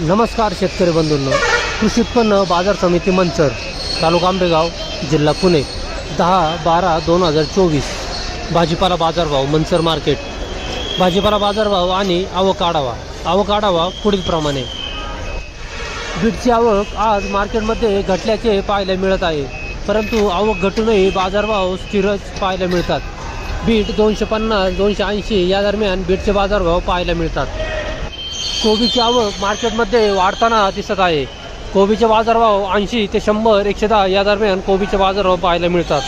नमस्कार शेतकरी बंधूंनो. कृषी उत्पन्न बाजार समिती मंचर तालुका आंबेगाव जिल्हा पुणे. दहा बारा दोन हजार चोवीस. भाजीपाला बाजारभाव मंचर मार्केट. भाजीपाला बाजारभाव आणि आवक आढावा. आवक आढावा पुढीलप्रमाणे बीटची आवक आज मार्केटमध्ये घटल्याचे पाहायला मिळत आहे. परंतु आवक घटूनही बाजारभाव स्थिरच पाहायला मिळतात. बीट दोनशे पन्नास दोनशे ऐंशी या दरम्यान बीटचे बाजारभाव पाहायला मिळतात. कोबीची आवक मार्केटमध्ये वाढताना दिसत आहे. कोबीचे बाजारभाव ऐंशी ते शंभर एकशे दहा या दरम्यान कोबीचे बाजारभाव पाहायला मिळतात.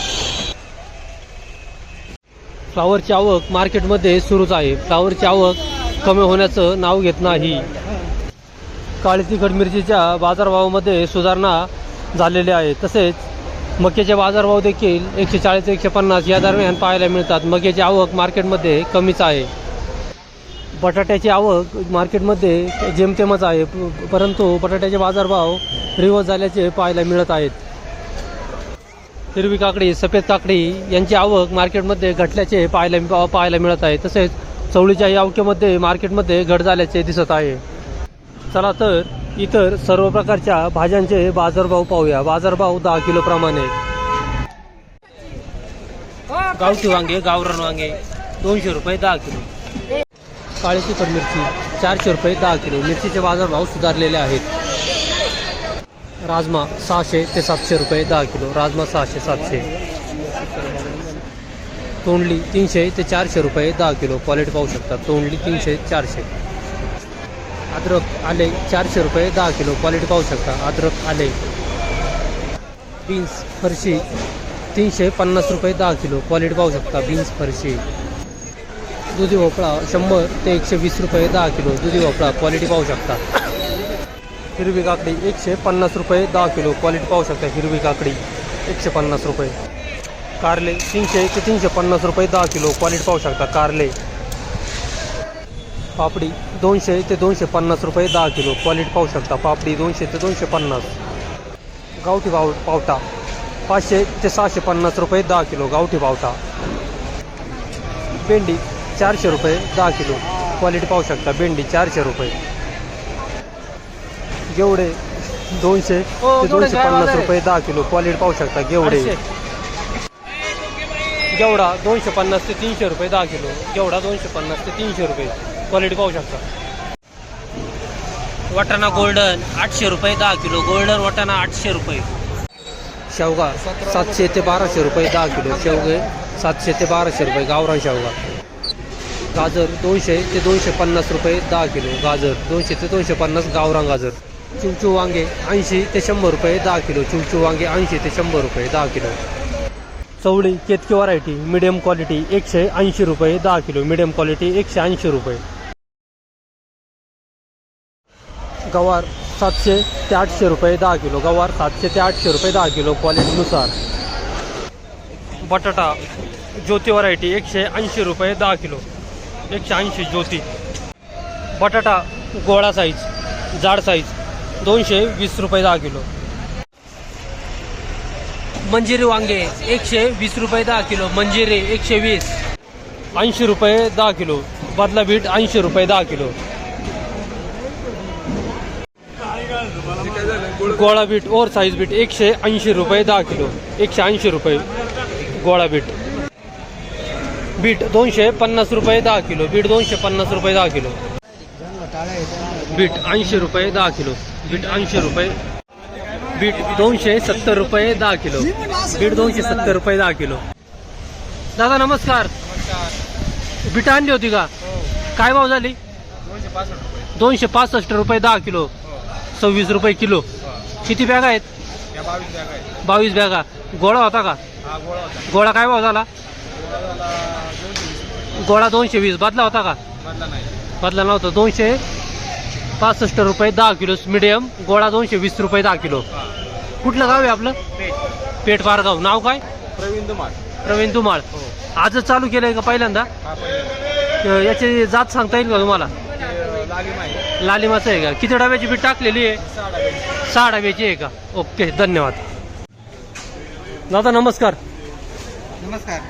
फ्लावरची आवक मार्केटमध्ये सुरूच आहे. फ्लावरची आवक कमी होण्याचं नाव घेत नाही. काळी तिखट मिरचीच्या बाजारभावामध्ये सुधारणा झालेली आहे तसेच मक्याचे बाजारभाव देखील एकशे चाळीस एकशे पन्नास या दरम्यान पाहायला मिळतात. मक्याची आवक मार्केटमध्ये कमीच आहे. बटाट्याची आवक मार्केटमध्ये जेमतेमच आहे. परंतु बटाट्याचे बाजारभाव रिवर्स झाल्याचे पाहायला मिळत आहेत. हिरवी काकडी सफेद काकडी यांची आवक मार्केटमध्ये घटल्याचे पाहायला पाहायला मिळत आहे. तसेच चवळीच्या आवकेमध्ये मार्केटमध्ये घट झाल्याचे दिसत आहे. चला तर इतर सर्व प्रकारच्या भाज्यांचे बाजारभाव पाहूया. बाजारभाव दहा किलो प्रमाणे. गावठी वांगे गावरान वांगे दोनशे रुपये दहा किलो. काळी तिखट मिरची चारशे रुपये दहा किलो. मिरचीचे बाजारभाव सुधारलेले आहेत. राजमा सहाशे ते सातशे रुपये दहा किलो. राजमा सहाशे सातशे. तोंडली तीनशे ते चारशे रुपये दहा किलो. क्वालिटी पाहू शकता. तोंडली तीनशे चारशे. अद्रक आले चारशे रुपये दहा किलो. क्वालिटी पाहू शकता. अद्रक आले. बीन्स फरशी तीनशे पन्नास रुपये दहा किलो. क्वालिटी पाहू शकता. बीन्स फरशी. दुधी भोपळा शंभर ते एकशे वीस रुपये दहा किलो दुधी भोपळा क्वालिटी पाहू शकता. हिरवी काकडी एकशे पन्नास रुपये दहा किलो क्वालिटी पाहू शकता हिरवी काकडी एकशे पन्नास रुपये. कारले तीनशे ते तीनशे पन्नास रुपये दहा किलो क्वालिटी पाहू शकता कारले. पापडी दोनशे ते दोनशे पन्नास रुपये दहा किलो क्वालिटी पाहू शकता पापडी दोनशे ते दोनशे पन्नास. गावठी पाव पावटा पाचशे ते सहाशे पन्नास रुपये दहा किलो गावठी पावटा. भेंडी चारशे रुपये दहा किलो. क्वालिटी पाहू शकता भेंडी चारशे रुपये. गेवडे दोनशे ते दोनशे पन्नास रुपये दहा किलो. क्वालिटी पाहू शकता गेवडे. गेवडा दोनशे पन्नास ते तीनशे रुपये दहा किलो. गेवडा दोनशे पन्नास ते तीनशे रुपये. क्वालिटी पाहू शकता. वाटाणा गोल्डन आठशे रुपये दहा किलो. गोल्डन वाटाणा आठशे रुपये. शेवगा सातशे ते बाराशे रुपये दहा किलो. शेवगे सातशे ते बाराशे रुपये गावरान शेवगा. गाजर दोनशे ते दोनशे पन्नास रुपये दहा किलो गाजर दोनशे ते दोनशे पन्नास गावरान गाजर. चिवचू वांगे ऐंशी ते शंभर रुपये दहा किलो चिवचू वांगे ऐंशी ते शंभर रुपये दहा किलो. चवळी केतकी व्हरायटी मिडियम क्वालिटी एकशे ऐंशी रुपये दहा किलो मिडियम क्वालिटी एकशे ऐंशी रुपये. गवार सातशे ते आठशे रुपये दहा किलो गवार सातशे ते आठशे रुपये दहा किलो क्वालिटीनुसार बटाटा ज्योती व्हरायटी एकशे ऐंशी रुपये दहा किलो. एकशे ऐंशी ज्योती. बटाटा गोळा साईज जाड साईज दोनशे वीस रुपये दहा किलो. मंजिरी वांगे एकशे वीस रुपये दहा किलो मंजिरी एकशे वीस. ऐंशी रुपये दहा किलो बदला बीट ऐंशी रुपये दहा किलो. गोळा बीट ओवर साईज बीट एकशे ऐंशी रुपये दहा किलो एकशे ऐंशी रुपये गोळा बीट. बीट दोनशे पन्नास रुपये दहा किलो, बीट दोनशे पन्नास रुपये दहा किलो. बीट ऐंशी रुपये दहा किलो, बीट ऐंशी रुपये. बीट दोनशे सत्तर रुपये दहा किलो, बीट दोनशे सत्तर रुपये दहा किलो. दादा, नमस्कार. बीट आणली होती का? काय भाव झाली? दोनशे पासष्ट रुपये दहा किलो, सव्वीस रुपये किलो. किती बॅग आहेत? बावीस बॅगा गोळा होता का? गोळा काय भाव झाला? गोळा दोनशे वीस. बदला होता का? बदला नव्हता. दोनशे पासष्ट रुपये दहा किलो मिडियम गोळा दोनशे वीस रुपये दहा किलो. कुठलं गाव आहे आपलं? पेठ. पारगाव नाव काय? प्रवीण दुमार प्रवीण दुमाळ. आजच चालू केलंय का पहिल्यांदा? हा पहिले याची जात सांगता येईल का तुम्हाला? लालिमाचं आहे का? किती डब्याची बीट टाकलेली आहे. सहा डब्याची आहे का? ओके धन्यवाद. दादा नमस्कार. नमस्कार.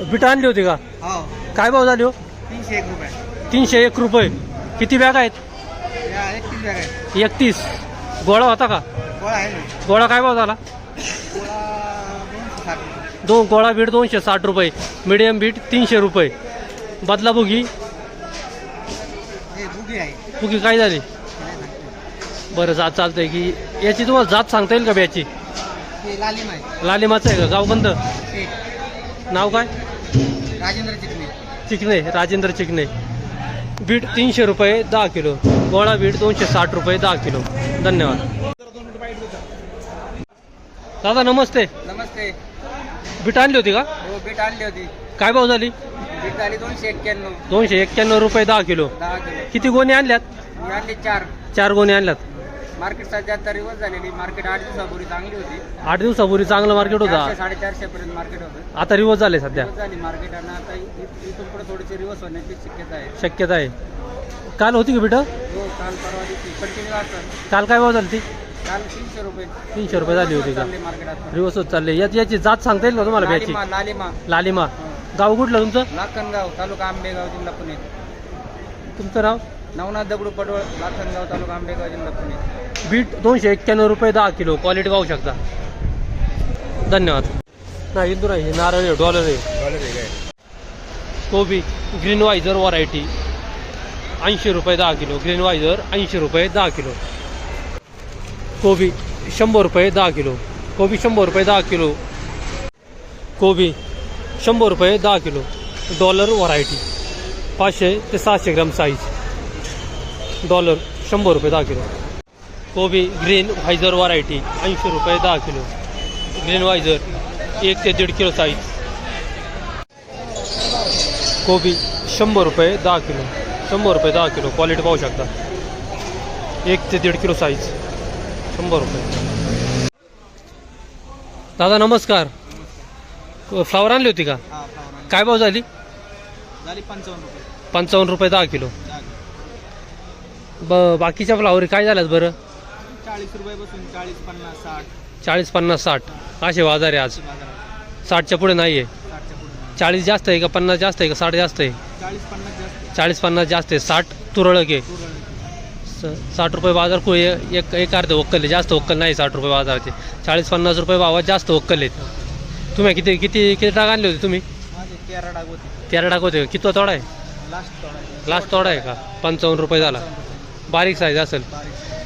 बीट आणली होती का? हो. काय भाव झाली हो? तीनशे एक रुपये. तीनशे एक रुपये. किती बॅग आहेत? या एकतीस बॅग आहे एकतीस. गोळा होता का? गोळा आहे ना. गोळा काय भाव झाला? गोळा दोनशे साठ रुपये. दोन गोळा बीट दोनशे साठ रुपये. मिडियम बीट तीनशे रुपये. बदला बुगी हे बुगी आहे. बुगी काय झाली? बरं जात चालतंय की. याची तुम्हाला जात सांगता येईल का ब्याची हे लालिम आहे. लालिमाचं आहे का? गाव हे. नाव काय? राजेंद्र चिकणे चिकणे राजेंद्र चिकणे बीट तीनशे रुपये दहा किलो. गोळा बीट दोनशे साठ रुपये दहा किलो. धन्यवाद. दादा नमस्ते. नमस्ते. बीट आणली होती का? हो बीट आणली होती. काय भाव झाली? बीट झाली दोनशे एक्क्याण्णव. दोनशे एक्क्याण्णव रुपये दहा किलो. दहा किलो. किती गोणी आणल्यात? मी आणली चार. चार गोणी आणल्यात. मार्केट सध्या आता रिवर्स झालेली मार्केट आठ दिवसापूर्वी चांगली होती. आठ दिवसापूर्वी चांगलं मार्केट चारशे होता साडेचारशे पर्यंत मार्केट होतं. आता रिवर्स झाले सध्या. रिवर्स झाली मार्केट आणि आता इ- इथून पुढे थोडीशी रिवर्स होण्याची शक्यता आहे. शक्यता आहे. काल होती का बीट हो काल परवा दिवशी. कंटिन्यू असतात काल काय भाव झाली ती काल तीनशे रुपये. तीनशे रुपये झाली होती का? चालले मार्केट आता. रिवर्सच चालले. याची याची जात सांगता येईल का तुम्हाला ब्याची लालिमा लालिमा. लालिमा. हो. गाव कुठलं तुमचं? लाखनगाव तालुका आंबेगाव जिल्हा पुणे. तुमचं नाव? नवनाथ दगडू पडवळ लाखनगाव तालुका आंबेगाव जिल्हा पुणे. बीट दोनशे एक्क्याण्णव रुपये दहा किलो क्वालिटी पाहू शकता. धन्यवाद. नाही इंदूर आहे नारळ आहे डॉलर आहे. कोबी ग्रीन वायझर व्हरायटी. ऐंशी रुपये दहा किलो ग्रीन वायझर ऐंशी रुपये दहा किलो. कोबी शंभर रुपये दहा किलो. कोबी शंभर रुपये दहा किलो. कोबी शंभर रुपये दहा किलो. Dollar variety. पाचशे ते सहाशे ग्राम साईज डॉलर शंभर रुपये दहा किलो. कोबी ग्रीन व्हायझर व्हरायटी ऐंशी रुपये दहा किलो. ग्रीन व्हायझर एक ते दीड किलो साईज कोबी शंभर रुपये दहा किलो. शंभर रुपये दहा किलो. क्वालिटी पाहू शकता. एक ते दीड किलो साईज शंभर रुपये. दादा नमस्कार. फ्लावर आणली होती का? काय भाव झाली? झाली पंचावन्न रुपये. पंचावन्न रुपये दहा किलो. ब बाकीच्या फ्लावर काय झाल्यात बरं? चाळीस रुपयापासून चाळीस पन्नास साठ. चाळीस पन्नास साठ. असे बाजार आहे आज. बाजारात साठच्या पुढे नाही आहे साठच्या पुढे चाळीस जास्त आहे का पन्नास जास्त आहे का साठ जास्त आहे? चाळीस पन्नास जास्त चाळीस पन्नास जास्त आहे. साठ तुरळक आहे. स- साठ रुपये बाजार को एक एक अर्ध वक्कल आहे. जास्त वक्कल नाही साठ रुपये बाजाराचे. चाळीस पन्नास रुपये भावात जास्त वक्कल आहेत. तुम्ही किती किती किती टाका आणले होते तुम्ही? माझे तेरा डाग होते. तेरा टाक होते. किती तोडा आहे. लास्ट तोडा आहे का? पंचावन्न रुपये झाला. बारीक साईज असेल.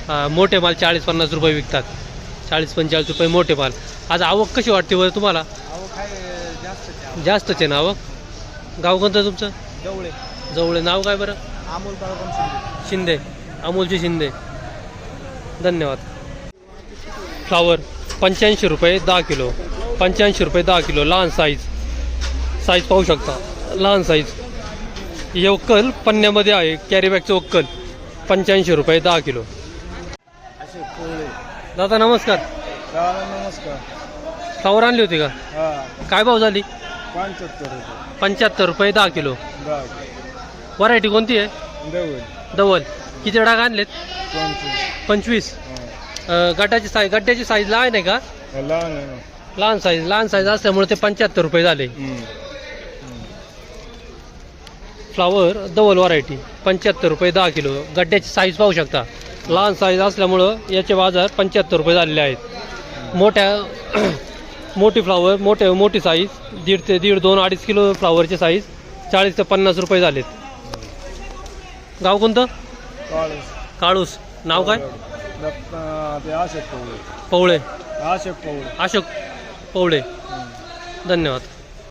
हा, मोठे माल चाळीस पन्नास रुपये विकतात. चाळीस पंचेचाळीस रुपये मोठे माल. आज आवक कशी वाटते बरं तुम्हाला? जास्तच आहे ना आवक? गाव कोणतं तुमचं? जवळे. जवळ. नाव काय बरं? अमोल शिंदे. अमोलची शिंदे. धन्यवाद. फ्लावर पंच्याऐंशी रुपये दहा किलो. पंच्याऐंशी रुपये दहा किलो. लहान साईज साईज पाहू शकता. लहान साईज हे वक्कल पन्न्यामध्ये आहे. कॅरीबॅगचं वक्कल पंच्याऐंशी रुपये दहा किलो. असे दादा नमस्कार. नमस्कार. फ्लावर आणली होती का? हा. काय भाव झाली? पंच्याहत्तर रुपये. पंच्याहत्तर रुपये दहा किलो. व्हरायटी कोणती आहे? डबल. किती डाग आणलेत? पंचवीस. पंचवीस. अं, गटाची साईज गड्ड्याची साईज लहान आहे का? लहान आहे लहान साईज लहान साईज असल्यामुळे ते पंच्याहत्तर रुपये झाले. फ्लावर डबल व्हरायटी पंच्याहत्तर रुपये दहा किलो. गड्ड्याची साईज पाहू शकता. लहान साईज असल्यामुळं याचे बाजार पंच्याहत्तर रुपये झालेले आहेत. मोठ्या मोठी फ्लावर मोठे मोठी साईज दीड ते दीड दोन अडीच किलो फ्लावरची साईज चाळीस ते पन्नास रुपये झालेत. गाव कोणतं? काळूस. नाव काय? पवळे. अशोक पवळे. अशोक पवळे. धन्यवाद.